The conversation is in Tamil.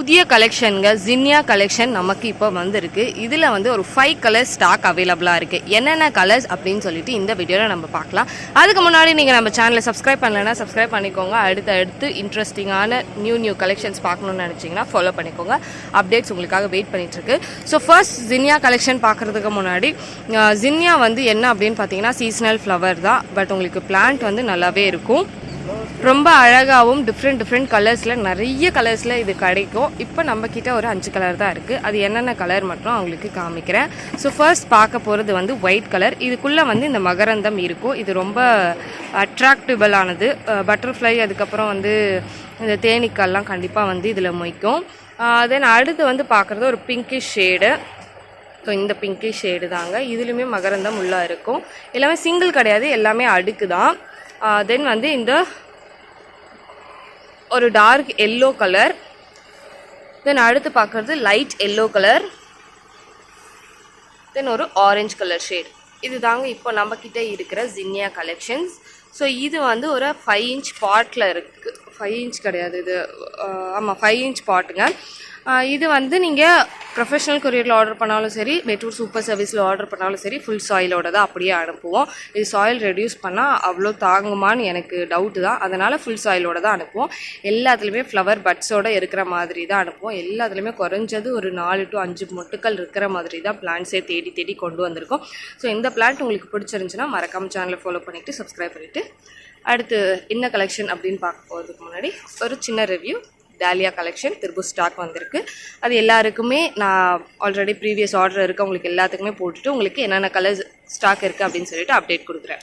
புதிய கலெக்ஷனுங்க ஜின்யா கலெக்ஷன் நமக்கு இப்போ வந்திருக்கு. இதில் வந்து ஒரு ஃபைவ் கலர்ஸ் ஸ்டாக் அவைலபிளாக இருக்குது என்னென்ன கலர்ஸ் அப்படின்னு சொல்லிட்டு இந்த வீடியோவில் நம்ம பார்க்கலாம். அதுக்கு முன்னாடி நீங்கள் நம்ம சேனலை சப்ஸ்கிரைப் பண்ணலைன்னா சப்ஸ்கிரைப் பண்ணிக்கோங்க. அடுத்து அடுத்து இன்ட்ரெஸ்டிங்கான நியூ நியூ கலெக்ஷன்ஸ் பார்க்கணும்னு நினச்சிங்கன்னா ஃபாலோ பண்ணிக்கோங்க. அப்டேட்ஸ் உங்களுக்காக வெயிட் பண்ணிகிட்ருக்கு ஸோ ஃபர்ஸ்ட் ஜின்யா கலெக்ஷன் பார்க்குறதுக்கு முன்னாடி ஜின்யா வந்து என்ன அப்படின்னு பார்த்தீங்கன்னா சீசனல் ஃப்ளவர் தான். பட் உங்களுக்கு பிளான்ட் வந்து நல்லாவே இருக்கும். ரொம்ப அழகாகவும் டிஃப்ரெண்ட் டிஃப்ரெண்ட் கலர்ஸில் நிறைய கலர்ஸில் இது கிடைக்கும். இப்போ நம்ம ஒரு அஞ்சு கலர் தான் இருக்குது அது என்னென்ன கலர் மட்டும் அவங்களுக்கு காமிக்கிறேன். ஸோ ஃபர்ஸ்ட் பார்க்க போகிறது வந்து ஒயிட் கலர் இதுக்குள்ளே வந்து இந்த மகரந்தம் இருக்கும். இது ரொம்ப அட்ராக்டிபிளானது பட்டர்ஃப்ளை அதுக்கப்புறம் வந்து இந்த தேனீக்கள்லாம் கண்டிப்பாக வந்து இதில் மொய்க்கும் தென் அடுத்து வந்து பார்க்குறது ஒரு பிங்கிஷ் ஷேடு ஸோ இந்த பிங்கிஷ் ஷேடு தாங்க. இதுலேயுமே மகரந்தம் உள்ளே இருக்கும். எல்லாமே சிங்கிள் கிடையாது. எல்லாமே அடுக்கு தான் தென் வந்து இந்த ஒரு டார்க் எல்லோ கலர் தென் அடுத்து பார்க்குறது லைட் எல்லோ கலர் தென் ஒரு ஆரஞ்சு கலர் ஷேட் இது தாங்க இப்போ நம்மக்கிட்ட இருக்கிற ஜின்னியா கலெக்ஷன்ஸ் ஸோ இது வந்து ஒரு ஃபைவ் இன்ச் பாட்டில் இருக்குது ஃபைவ் இன்ச் கிடையாது இது. ஆமாம் ஃபைவ் இன்ச் பாட்டுங்க இது வந்து நீங்கள் ப்ரொஃபஷனல் கொரியரில் ஆர்டர் பண்ணாலும் சரி மெட்டூர் சூப்பர் சர்வீஸில் ஆர்டர் பண்ணாலும் சரி ஃபுல் சாயிலோட தான் அப்படியே அனுப்புவோம். இது சாயில் ரெடியூஸ் பண்ணால் அவ்வளோ தாங்குமான்னு எனக்கு டவுட்டு தான். அதனால் ஃபுல் சாயிலோட தான் அனுப்புவோம். எல்லாத்துலேயுமே ஃப்ளவர் பட்ஸோட இருக்கிற மாதிரி தான் அனுப்புவோம். எல்லாத்துலேயுமே குறைஞ்சது ஒரு நாலு டு அஞ்சு மொட்டுக்கள் இருக்கிற மாதிரி தான் பிளான்ஸே தேடி தேடி கொண்டு வந்திருக்கோம். ஸோ இந்த பிளான்ட் உங்களுக்கு பிடிச்சிருந்துச்சுன்னா மறக்காம சேனலை ஃபாலோ பண்ணிவிட்டு சப்ஸ்கிரைப் பண்ணிவிட்டு அடுத்து என்ன கலெக்ஷன் அப்படின்னு பார்க்க போகிறதுக்கு முன்னாடி ஒரு சின்ன ரிவ்யூ டாலியா கலெக்ஷன் திரும்ப ஸ்டாக் வந்திருக்கு. அது எல்லாருக்குமே நான் ஆல்ரெடி ப்ரீவியஸ் ஆர்டர் இருக்குது உங்களுக்கு எல்லாத்துக்குமே போட்டுட்டு உங்களுக்கு என்னென்ன கலர்ஸ் ஸ்டாக் இருக்குது அப்படின்னு சொல்லிட்டு அப்டேட் கொடுக்குறேன்.